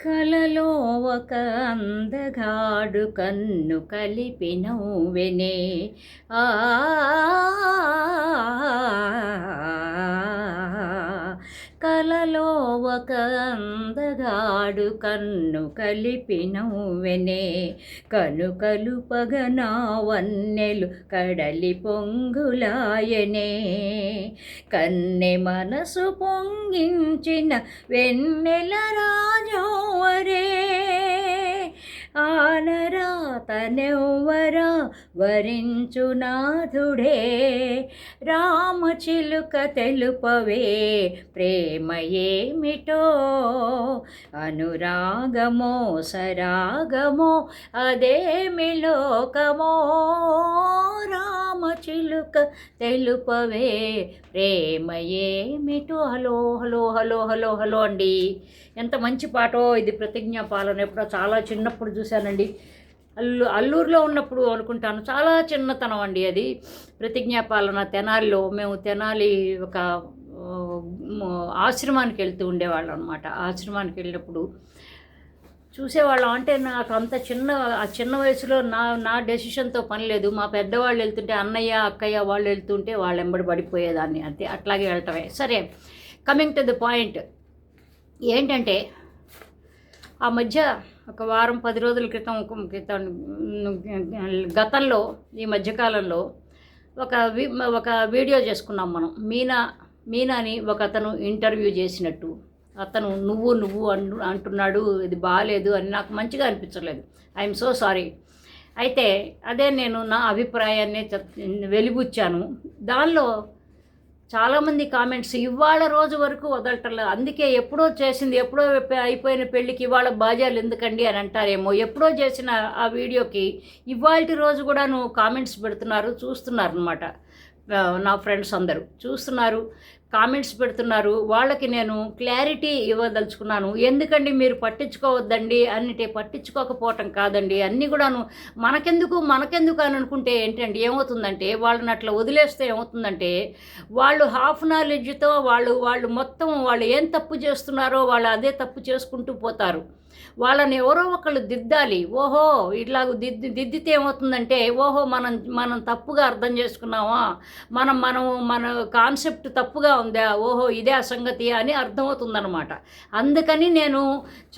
కలలో ఒక అందగాడు కన్ను కలిపి నవ్వెనే ఆ కలలో ఒక అందగాడు కన్ను కలిపి నవ్వెనే కనుకలు పగనా వన్నెలు కడలి పొంగులాయనే. కన్నె మనసు పొంగించిన వెన్నెల రాజోవరే. ఆనరా తనెవ్వరా వరించు నాథుడే. రామచిలుక తెలుపవే ప్రేమ ఏమిటో? అనురాగమో సరాగమో అదేమి లోకమో రామచిలుక తెలుపవే ప్రేమ ఏమిటో? Hello hello hello hello hello అండి. ఎంత మంచి పాటో ఇది ప్రతిజ్ఞా పాలన. ఎప్పుడో చాలా చిన్నప్పుడు చూశానండి. అల్లు అల్లూరులో ఉన్నప్పుడు అనుకుంటాను. చాలా చిన్నతనం అండి అది. ప్రతిజ్ఞా పాలన తెనాలిలో. మేము తెనాలి ఒక ఆశ్రమానికి వెళ్తూ ఉండేవాళ్ళం అనమాట ఆశ్రమానికి వెళ్ళినప్పుడు చూసేవాళ్ళం. అంటే నాకు అంత చిన్న ఆ చిన్న వయసులో నా నా డెసిషన్తో పని లేదు. మా పెద్దవాళ్ళు వెళ్తుంటే అన్నయ్య అక్కయ్య వాళ్ళు వెళ్తుంటే వాళ్ళు ఎంబడి పడిపోయేదాన్ని. అంతే అట్లాగే వెళ్ళటమే. సరే కమింగ్ టు ది పాయింట్ ఏంటంటే ఆ మధ్య ఒక వారం పది రోజుల క్రితం క్రితం గతంలో ఈ మధ్యకాలంలో ఒక వి ఒక వీడియో చేసుకున్నాం మనం. మీనా మీనాని ఒక అతను ఇంటర్వ్యూ చేసినట్టు. అతను నువ్వు నువ్వు అంటు అంటున్నాడు ఇది బాగాలేదు అని నాకు మంచిగా అనిపించలేదు. ఐఎమ్ సో సారీ అయితే అదే నేను నా అభిప్రాయాన్ని వెలిబుచ్చాను. దానిలో చాలామంది కామెంట్స్ ఇవాళ రోజు వరకు వదలటం అందుకే ఎప్పుడో చేసింది ఎప్పుడో అయిపోయిన పెళ్ళికి ఇవాళ బాజాలు ఎందుకండి అని అంటారేమో. ఎప్పుడో చేసిన ఆ వీడియోకి ఇవాళ రోజు కూడా నువ్వు కామెంట్స్ పెడుతున్నారు చూస్తున్నారు అనమాట నా ఫ్రెండ్స్ అందరూ చూస్తున్నారు. కామెంట్స్ పెడుతున్నారు. వాళ్ళకి నేను క్లారిటీ ఇవ్వదలుచుకున్నాను. ఎందుకండి మీరు పట్టించుకోవద్దండి? అన్నిటి పట్టించుకోకపోవటం కాదండి. అన్నీ కూడాను మనకెందుకు మనకెందుకు అని అనుకుంటే ఏంటంటే ఏమవుతుందంటే వాళ్ళని అట్లా వదిలేస్తే ఏమవుతుందంటే వాళ్ళు హాఫ్ నాలెడ్జ్తో వాళ్ళు వాళ్ళు మొత్తం వాళ్ళు ఏం తప్పు చేస్తున్నారో వాళ్ళు అదే తప్పు చేసుకుంటూ పోతారు. వాళ్ళని ఎవరో ఒకళ్ళు దిద్దాలి. ఓహో ఇట్లా దిద్ది దిద్దితే ఏమవుతుందంటే ఓహో మనం మనం తప్పుగా అర్థం చేసుకున్నామా? మనం మనం మన కాన్సెప్ట్ తప్పుగా ఉందా? ఓహో ఇదే ఆ సంగతి అని అర్థమవుతుందనమాట అందుకని నేను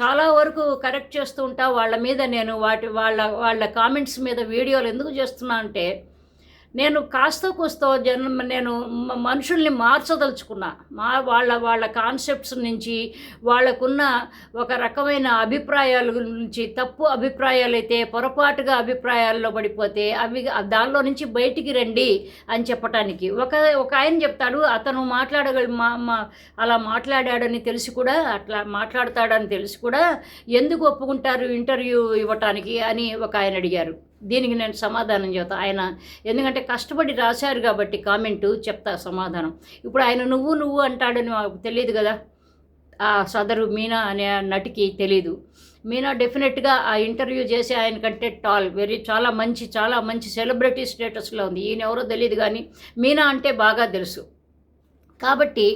చాలా వరకు కరెక్ట్ చేస్తూ ఉంటా. వాళ్ళ మీద నేను వాటి వాళ్ళ వాళ్ళ కామెంట్స్ మీద వీడియోలు ఎందుకు చేస్తున్నా అంటే నేను కాస్త కూస్తో జన్మ నేను మనుషుల్ని మార్చదలుచుకున్నా. మా వాళ్ళ వాళ్ళ కాన్సెప్ట్స్ నుంచి వాళ్ళకున్న ఒక రకమైన అభిప్రాయాల నుంచి తప్పు అభిప్రాయాలు అయితే పొరపాటుగా అభిప్రాయాల్లో పడిపోతే అవి దానిలో నుంచి బయటికి రండి అని చెప్పటానికి. ఒక ఒక ఆయన చెప్తాడు అతను మాట్లాడగల మా మా అలా మాట్లాడాడని తెలిసి కూడా అట్లా మాట్లాడతాడని తెలిసి కూడా ఎందుకు ఒప్పుకుంటారు ఇంటర్వ్యూ ఇవ్వటానికి? అని ఒక ఆయన అడిగారు. దీనికి నేను సమాధానం చెబుతా. ఆయన ఎందుకంటే కష్టపడి రాశారు కాబట్టి కామెంటు చెప్తా సమాధానం. ఇప్పుడు ఆయన నువ్వు నువ్వు అంటాడని మాకు తెలియదు కదా. ఆ సదరు మీనా అనే నటికి తెలీదు. మీనా డెఫినెట్గా ఆ ఇంటర్వ్యూ చేసి ఆయన కంటే టాల్ వెరీ చాలా మంచి చాలా మంచి సెలబ్రిటీ స్టేటస్లో ఉంది. ఈయన ఎవరో తెలియదు కానీ మీనా అంటే బాగా తెలుసు. కాబట్టి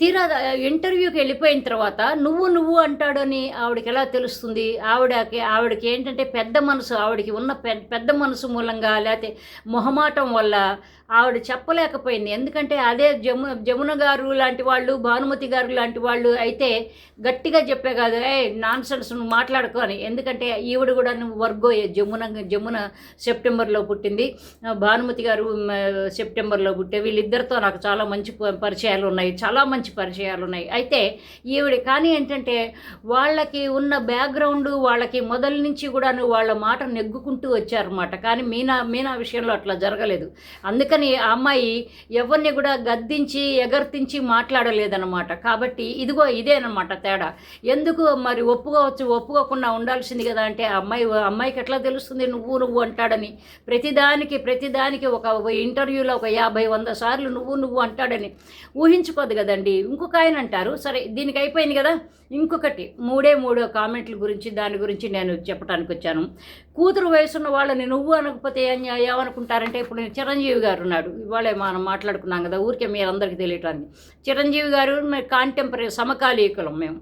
తీరా ఇంటర్వ్యూకి వెళ్ళిపోయిన తర్వాత నువ్వు నువ్వు అంటాడని ఆవిడకి ఎలా తెలుస్తుంది? ఆవిడకి ఆవిడకి ఏంటంటే పెద్ద మనసు ఆవిడకి ఉన్న పెద్ద పెద్ద మనసు మూలంగా లేకపోతే మొహమాటం వల్ల ఆవిడ చెప్పలేకపోయింది. ఎందుకంటే అదే జము జమున గారు లాంటి వాళ్ళు భానుమతి గారు లాంటి వాళ్ళు అయితే గట్టిగా చెప్పే కాదు ఏ నాన్ సెన్స్ నువ్వు మాట్లాడుకో అని. ఎందుకంటే ఈవిడ కూడా నువ్వు వర్గోయే జమున జమున సెప్టెంబర్లో పుట్టింది. భానుమతి గారు సెప్టెంబర్లో పుట్టే వీళ్ళిద్దరితో నాకు చాలా మంచి ప- పరిచయాలు ఉన్నాయి. చాలా మంచి మంచి పరిచయాలు ఉన్నాయి. అయితే ఈవిడ కానీ ఏంటంటే వాళ్ళకి ఉన్న బ్యాక్గ్రౌండ్ వాళ్ళకి మొదల నుంచి కూడాను వాళ్ళ మాట నెగ్గుకుంటూ వచ్చారన్నమాట. కానీ మీనా మీనా విషయంలో అట్లా జరగలేదు. అందుకని ఆ అమ్మాయి ఎవరిని కూడా గద్దించి ఎగర్తించి మాట్లాడలేదన్నమాట. కాబట్టి ఇదిగో ఇదేనమాట తేడా. ఎందుకు మరి ఒప్పుకోవచ్చు ఒప్పుకోకుండా ఉండాల్సింది కదా అంటే ఆ అమ్మాయి అమ్మాయికి ఎట్లా తెలుస్తుంది నువ్వు నువ్వు అంటాడని. ప్రతిదానికి ప్రతిదానికి ఒక ఇంటర్వ్యూలో ఒక యాభై వంద సార్లు నువ్వు నువ్వు అంటాడని. ఊహించుకోదు కదండి. ఇంకొక ఆయన అంటారు. సరే దీనికి అయిపోయింది కదా? ఇంకొకటి మూడే మూడో కామెంట్ల గురించి దాని గురించి నేను చెప్పడానికి వచ్చాను. కూతురు వయసున్న వాళ్ళని నువ్వు అనకపోతే అని ఏమనుకుంటారంటే ఇప్పుడు నేను చిరంజీవి గారు ఉన్నాడు. ఇవాళే మనం మాట్లాడుకున్నాం కదా ఊరికే మీరందరికీ తెలియటాన్ని చిరంజీవి గారు కాంటెంపరీ సమకాలీకులం మేము.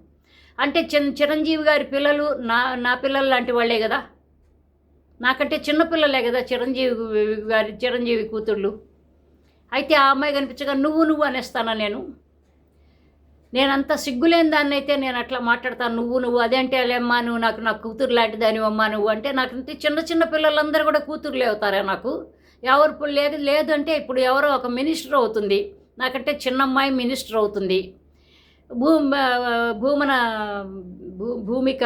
అంటే చిన్ చిరంజీవి గారి పిల్లలు నా నా పిల్లలు లాంటి వాళ్ళే కదా? నాకంటే చిన్నపిల్లలే కదా చిరంజీవి గారి చిరంజీవి కూతుళ్ళు? అయితే ఆ అమ్మాయి కనిపించగా నువ్వు నువ్వు అనేస్తానా నేను? నేనంత సిగ్గులేని దాన్ని అయితే నేను అట్లా మాట్లాడతాను. నువ్వు నువ్వు అదేంటే అమ్మా నువ్వు నాకు నా కూతురు లాంటి దాని అమ్మా నువ్వు అంటే నాకు చిన్న చిన్న పిల్లలందరూ కూడా కూతురులే అవుతారా నాకు? ఎవరు లేదు లేదు లేదంటే ఇప్పుడు ఎవరో ఒక మినిస్టర్ అవుతుంది. నాకంటే చిన్న అమ్మాయి మినిస్టర్ అవుతుంది. భూ భూమన భూ భూమిక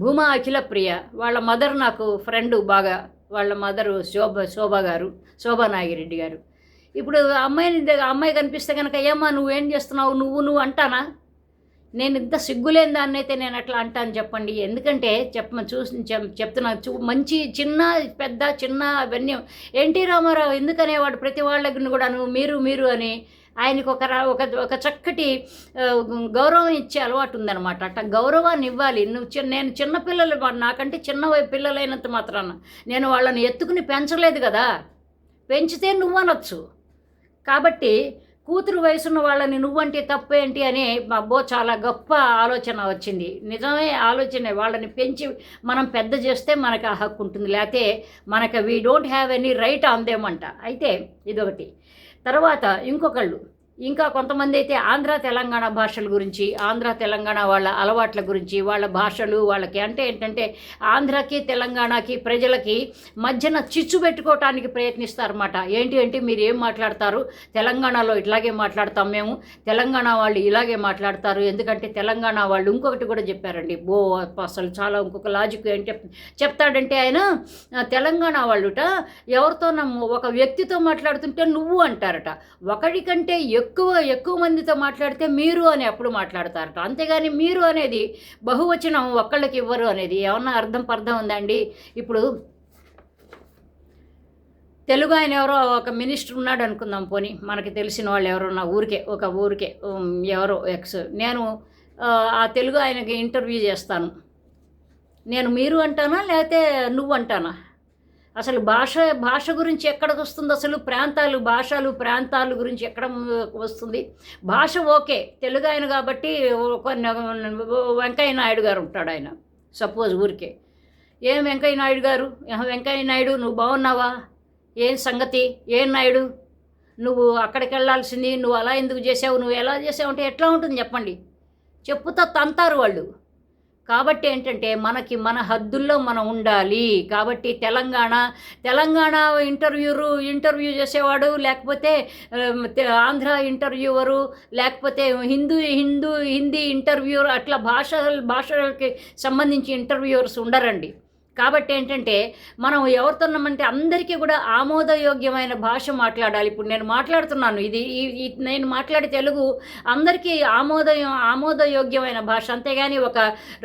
భూమా అఖిలప్రియ వాళ్ళ మదర్ నాకు ఫ్రెండ్ బాగా వాళ్ళ మదరు శోభ శోభ గారు శోభానాగిరెడ్డి గారు. ఇప్పుడు అమ్మాయిని అమ్మాయి కనిపిస్తే కనుక ఏమ్మా నువ్వేం చేస్తున్నావు? నువ్వు నువ్వు అంటానా? నేను ఇంత సిగ్గులేని దాన్ని అయితే నేను అట్లా అంటాను చెప్పండి. ఎందుకంటే చెప్ప చూసి చెప్- చెప్తున్నా చూ మంచి చిన్న పెద్ద చిన్న అవన్నీ. ఎన్టీ రామారావు ఎందుకనేవాడు? ప్రతి వాళ్ళ దగ్గర కూడా నువ్వు మీరు మీరు అని ఆయనకు ఒక రా- ఒక ఒక చక్కటి గౌరవం ఇచ్చే అలవాటు ఉందన్నమాట. అట్ట గౌరవాన్ని ఇవ్వాలి. నువ్వు చిన్న నేను చిన్నపిల్లలు నాకంటే చిన్న పిల్లలైనంత మాత్రాన నేను వాళ్ళని ఎత్తుకుని పెంచలేదు కదా. పెంచితే నువ్వు అనొచ్చు కాబట్టి కూతురు వయసున్న వాళ్ళని నువ్వంటే తప్పేంటి అని అబ్బో చాలా గొప్ప ఆలోచన వచ్చింది. నిజమే ఆలోచన వాళ్ళని పెంచి మనం పెద్ద చేస్తే మనకు ఆ హక్కు ఉంటుంది. లేకపోతే మనకు we don't have any right on దేమంట అయితే ఇదొకటి. తర్వాత ఇంకొకళ్ళు. ఇంకా కొంతమంది అయితే ఆంధ్ర తెలంగాణ భాషల గురించి ఆంధ్ర తెలంగాణ వాళ్ళ అలవాట్ల గురించి వాళ్ళ భాషలు వాళ్ళకి అంటే ఏంటంటే ఆంధ్రాకి తెలంగాణకి ప్రజలకి మధ్యన చిచ్చు పెట్టుకోవటానికి ప్రయత్నిస్తారన్నమాట. ఏంటి అంటే మీరు ఏం మాట్లాడతారు? తెలంగాణలో ఇట్లాగే మాట్లాడతాం మేము. తెలంగాణ వాళ్ళు ఇలాగే మాట్లాడతారు. ఎందుకంటే తెలంగాణ వాళ్ళు ఇంకొకటి కూడా చెప్పారండి. బో అసలు చాలా ఇంకొక లాజిక్ ఏంటి చెప్తాడంటే ఆయన తెలంగాణ వాళ్ళుట ఎవరితో ఒక వ్యక్తితో మాట్లాడుతుంటే నువ్వు అంటారట. ఒకరికంటే ఎక్కువ ఎక్కువ ఎక్కువ మందితో మాట్లాడితే మీరు అని అప్పుడు మాట్లాడతారట. అంతేగాని మీరు అనేది బహువచనం ఒక్కళ్ళకి ఇవ్వరు అనేది. ఏమన్నా అర్థం పర్థం ఉందండి? ఇప్పుడు తెలుగు ఆయన ఎవరో ఒక మినిస్టర్ ఉన్నాడు అనుకుందాం పోనీ. మనకి తెలిసిన వాళ్ళు ఎవరో నా ఊరికే ఒక ఊరికే ఎవరో ఎక్స్. నేను ఆ, ఆ తెలుగు ఆయనకి ఇంటర్వ్యూ చేస్తాను. నేను మీరు అంటానా లేకపోతే నువ్వు అంటానా? అసలు భాష భాష గురించి ఎక్కడికి వస్తుంది? అసలు ప్రాంతాలు భాషలు ప్రాంతాలు గురించి ఎక్కడ వస్తుంది? భాష ఓకే తెలుగు ఆయన కాబట్టి ఒక వెంకయ్య నాయుడు గారు ఉంటాడు ఆయన. సపోజ్ ఊరికే. ఏం వెంకయ్య నాయుడు గారు? వెంకయ్య నాయుడు నువ్వు బాగున్నావా? ఏం సంగతి? ఏం నాయుడు? నువ్వు అక్కడికి వెళ్ళాల్సింది నువ్వు అలా ఎందుకు చేసావు? నువ్వు ఎలా చేసావు? అంటే ఎట్లా ఉంటుంది చెప్పండి? చెప్పుతా తంతారు వాళ్ళు. కాబట్టి ఏంటంటే మనకి మన హద్దుల్లో మనం ఉండాలి. కాబట్టి తెలంగాణ తెలంగాణ ఇంటర్వ్యూరు ఇంటర్వ్యూ చేసేవాడు లేకపోతే ఆంధ్ర ఇంటర్వ్యూవరు లేకపోతే హిందూ హిందూ హిందీ ఇంటర్వ్యూర్ అట్లా భాష భాషలకి సంబంధించి ఇంటర్వ్యూవర్స్ ఉండరండి. కాబట్టి ఏంటంటే మనం ఎవరితో ఉన్నామంటే అందరికీ కూడా ఆమోదయోగ్యమైన భాష మాట్లాడాలి. ఇప్పుడు నేను మాట్లాడుతున్నాను. ఇది నేను మాట్లాడే తెలుగు అందరికీ ఆమోద ఆమోదయోగ్యమైన భాష. అంతేగాని ఒక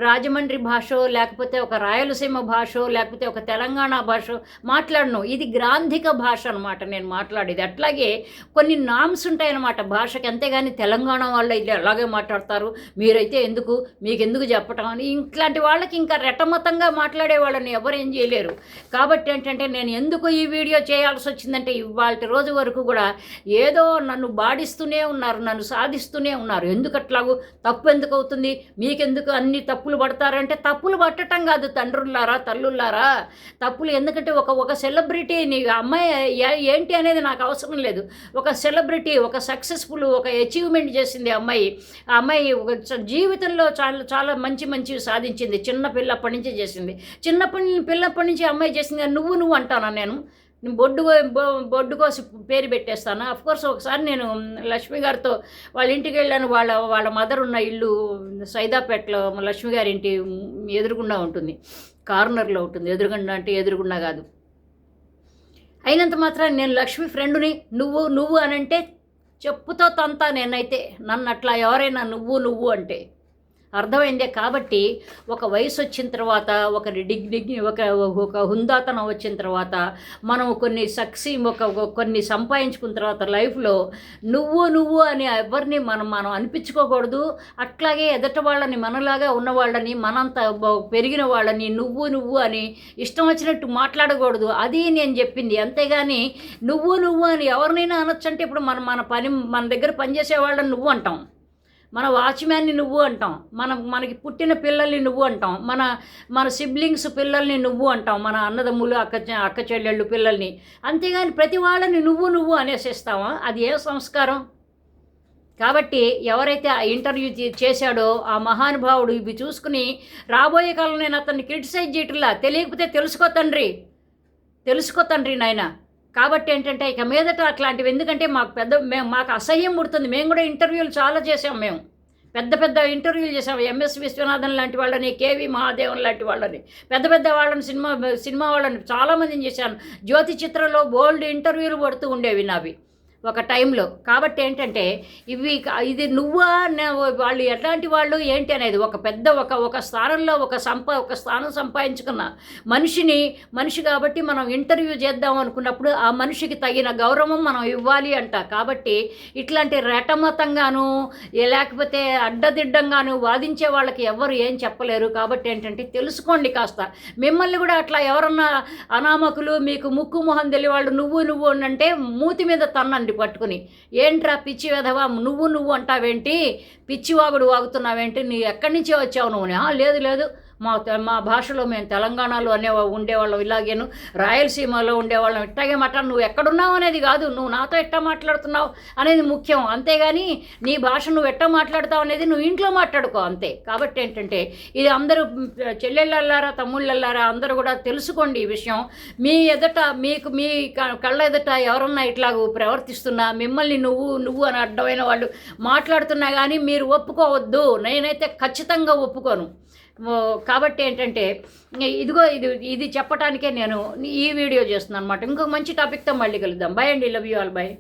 రాజమండ్రి భాష లేకపోతే ఒక రాయలసీమ భాష లేకపోతే ఒక తెలంగాణ భాష మాట్లాడను. ఇది గ్రాంధిక భాష అనమాట నేను మాట్లాడేది. అట్లాగే కొన్ని నామ్స్ ఉంటాయన్నమాట భాషకి. అంతేగాని తెలంగాణ వాళ్ళు ఇది అలాగే మాట్లాడతారు. మీరైతే ఎందుకు మీకు ఎందుకు చెప్పటం అని. ఇట్లాంటి వాళ్ళకి ఇంకా రెటమతంగా మాట్లాడే వాళ్ళని ఎవరు ఏం చేయలేరు. కాబట్టి ఏంటంటే నేను ఎందుకు ఈ వీడియో చేయాల్సి వచ్చిందంటే ఇవాళ రోజు వరకు కూడా ఏదో నన్ను బాడిస్తూనే ఉన్నారు నన్ను సాధిస్తూనే ఉన్నారు. ఎందుకు అట్లాగూ తప్పు ఎందుకు అవుతుంది? మీకెందుకు అన్ని తప్పులు పడతారంటే తప్పులు పట్టటం కాదు తండ్రులారా తల్లులారా తప్పులు ఎందుకంటే ఒక ఒక సెలబ్రిటీ నీ అమ్మాయి ఏంటి అనేది నాకు అవసరం లేదు. ఒక సెలబ్రిటీ ఒక సక్సెస్ఫుల్ ఒక అచీవ్మెంట్ చేసింది ఆ అమ్మాయి. ఆ అమ్మాయి ఒక జీవితంలో చాలా చాలా మంచి మంచివి సాధించింది. చిన్న పిల్లప్పటి నుంచి చేసింది. చిన్నప్పటి పిల్లప్పటి నుంచి అమ్మాయి చేసింది కానీ నువ్వు నువ్వు అంటాను నేను? బొడ్డు కో- బొడ్డు కోసి పేరు పెట్టేస్తాను? అఫ్ కోర్స్ ఒకసారి నేను లక్ష్మి గారితో వాళ్ళ ఇంటికి వెళ్ళాను. వాళ్ళ వాళ్ళ మదర్ ఉన్న ఇల్లు సైదాపేటలో లక్ష్మి గారి ఇంటి ఎదురుగుండా ఉంటుంది. కార్నర్లో ఉంటుంది. ఎదురుగుండా అంటే ఎదురుగుండా కాదు. అయినంత మాత్రం నేను లక్ష్మి ఫ్రెండుని నువ్వు నువ్వు అని అంటే చెప్పుతో తంతా నేనైతే నన్ను అట్లా ఎవరైనా నువ్వు నువ్వు అంటే అర్థమైందే కాబట్టి ఒక వయసు వచ్చిన తర్వాత ఒక డిగ్ ఒక ఒక హుందాతనం వచ్చిన తర్వాత మనం కొన్ని సక్సీ ఒక కొన్ని సంపాదించుకున్న తర్వాత లైఫ్లో నువ్వు నువ్వు అని ఎవరిని మనం మనం అనిపించుకోకూడదు. అట్లాగే ఎదట వాళ్ళని మనలాగా ఉన్న వాళ్ళని మనంత బ- పెరిగిన వాళ్ళని నువ్వు నువ్వు అని ఇష్టం వచ్చినట్టు మాట్లాడకూడదు. అది నేను చెప్పింది. అంతేగాని నువ్వు నువ్వు అని ఎవరినైనా అనొచ్చు అంటే ఇప్పుడు మన మన పని మన దగ్గర పనిచేసే వాళ్ళని నువ్వు అంటాం. మన వాచ్మ్యాన్ని నువ్వు అంటాం. మన మనకి పుట్టిన పిల్లల్ని నువ్వు అంటాం. మన మన సిబ్లింగ్స్ పిల్లల్ని నువ్వు అంటాం. మన అన్నదమ్ములు అక్క అక్క చెల్లెళ్ళు పిల్లల్ని. అంతేగాని ప్రతి వాళ్ళని నువ్వు నువ్వు అనేసిస్తావా? అది ఏ సంస్కారం? కాబట్టి ఎవరైతే ఆ ఇంటర్వ్యూ చేశాడో ఆ మహానుభావుడు ఇవి చూసుకుని రాబోయే కాలం నేను అతన్ని క్రిటిసైజ్ చేయట్లా? తెలియకపోతే తెలుసుకో తండ్రి. తెలుసుకో తండ్రి నాయనా. కాబట్టి ఏంటంటే ఇక మీదట అట్లాంటివి. ఎందుకంటే మాకు పెద్ద మేము మాకు అసహ్యం పుడుతుంది. మేము కూడా ఇంటర్వ్యూలు చాలా చేసాం మేము. పెద్ద పెద్ద ఇంటర్వ్యూలు చేసాం ఎంఎస్ విశ్వనాథన్ లాంటి వాళ్ళని కేవి మహాదేవన్ లాంటి వాళ్ళని పెద్ద పెద్ద వాళ్ళని సినిమా సినిమా వాళ్ళని చాలామందిని చేశాను జ్యోతి చిత్రంలో బోల్డ్ ఇంటర్వ్యూలు పడుతూ ఉండేవి నావి. ఒక టైంలో. కాబట్టి ఏంటంటే ఇవి ఇది నువ్వా వాళ్ళు ఎట్లాంటి వాళ్ళు ఏంటి అనేది ఒక పెద్ద ఒక ఒక స్థానంలో ఒక సంప ఒక స్థానం సంపాదించుకున్న మనిషిని మనిషి కాబట్టి మనం ఇంటర్వ్యూ చేద్దాం అనుకున్నప్పుడు ఆ మనిషికి తగిన గౌరవం మనం ఇవ్వాలి అంట. కాబట్టి ఇట్లాంటి రెటమతంగాను లేకపోతే అడ్డదిడ్డంగాను వాదించే వాళ్ళకి ఎవరు ఏం చెప్పలేరు. కాబట్టి ఏంటంటే తెలుసుకోండి కాస్త. మిమ్మల్ని కూడా అట్లా ఎవరన్నా అనామకులు మీకు ముక్కు మొహం తెలియవాళ్ళు నువ్వు నువ్వు అంటే మూతి మీద తన్నండి. పట్టుకుని ఏంట్రా పిచ్చి వెధవా? నువ్వు నువ్వు అంటావేంటి? పిచ్చివాగుడు వాగుతున్నావేంటి? నీ ఎక్కడి నుంచి వచ్చావు నువ్వు? లేదు లేదు. మా తె- మా భాషలో మేము తెలంగాణలో అనే ఉండేవాళ్ళం. ఇలాగేను రాయలసీమలో ఉండేవాళ్ళం. ఇట్టాగే మాట్లాడు నువ్వు ఎక్కడున్నావు అనేది కాదు. నువ్వు నాతో ఎట్టా మాట్లాడుతున్నావు అనేది ముఖ్యం. అంతేగాని నీ భాష నువ్వు ఎట్టా మాట్లాడతావు అనేది నువ్వు ఇంట్లో మాట్లాడుకో అంతే. కాబట్టి ఏంటంటే ఇది అందరూ చెల్లెళ్ళల్లారా తమ్ముళ్ళల్లారా అందరూ కూడా తెలుసుకోండి ఈ విషయం. మీ ఎదుట మీకు మీ క- కళ్ళ ఎదుట ఎవరన్నా ఇట్లాగూ ప్రవర్తిస్తున్నా మిమ్మల్ని నువ్వు నువ్వు అని అడ్డమైన వాళ్ళు మాట్లాడుతున్నా కానీ మీరు ఒప్పుకోవద్దు. నేనైతే ఖచ్చితంగా ఒప్పుకోను. కాబట్టి ఏంటంటే ఇదిగో ఇది ఇది చెప్పటానికే నేను ఈ వీడియో చేస్తున్నాను అనమాట ఇంకొక మంచి టాపిక్తో మళ్ళీ కలుద్దాం. బై అండి. Love you all bye